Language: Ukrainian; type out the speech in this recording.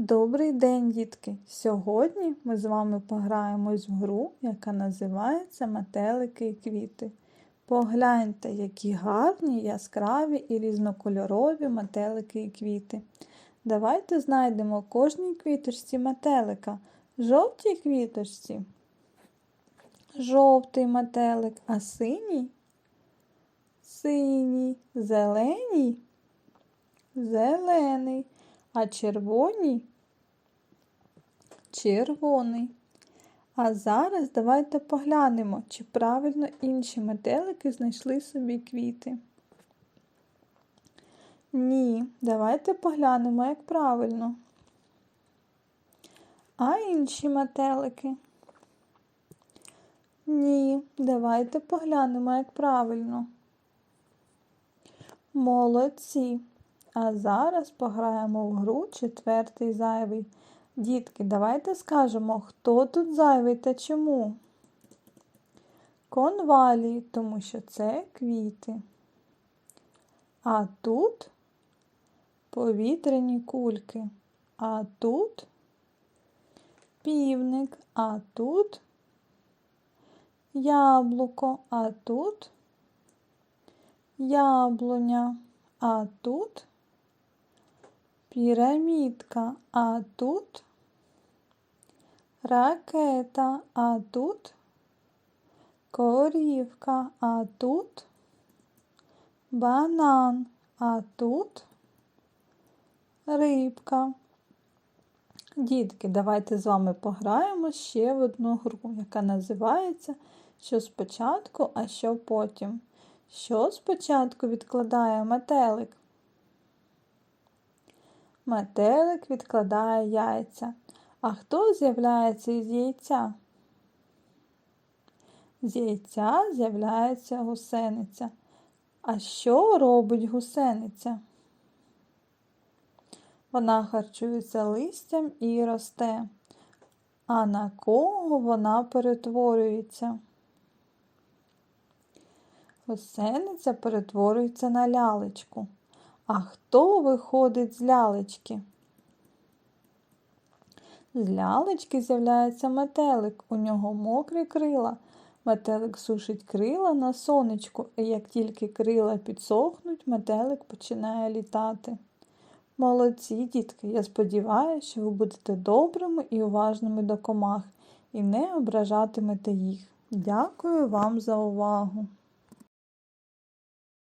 Добрий день, дітки! Сьогодні ми з вами пограємось в гру, яка називається Метелики і квіти. Погляньте, які гарні, яскраві і різнокольорові метелики і квіти. Давайте знайдемо кожній квіточці метелика. Жовтій квіточці. Жовтий метелик, а синій? Синій, зеленій, зелений, а червоній червоний. А зараз давайте поглянемо, чи правильно інші метелики знайшли собі квіти. Ні, давайте поглянемо, як правильно. А інші метелики? Ні, давайте поглянемо, як правильно. Молодці. А зараз пограємо в гру четвертий зайвий. Дітки, давайте скажемо, хто тут зайвий та чому. Конвалії, тому що це квіти. А тут повітряні кульки. А тут півник, а тут яблуко, а тут яблуня, а тут пірамідка, а тут ракета, а тут корівка, а тут банан, а тут рибка. Дітки, давайте з вами пограємо ще в одну гру, яка називається Що спочатку, а що потім. Що спочатку відкладає метелик? Метелик відкладає яйця. А хто з'являється із яйця? З яйця з'являється гусениця. А що робить гусениця? Вона харчується листям і росте. А на кого вона перетворюється? Гусениця перетворюється на лялечку. А хто виходить з лялечки? З лялечки з'являється метелик, у нього мокрі крила. Метелик сушить крила на сонечку, і як тільки крила підсохнуть, метелик починає літати. Молодці, дітки, я сподіваюся, що ви будете добрими і уважними до комах і не ображатимете їх. Дякую вам за увагу!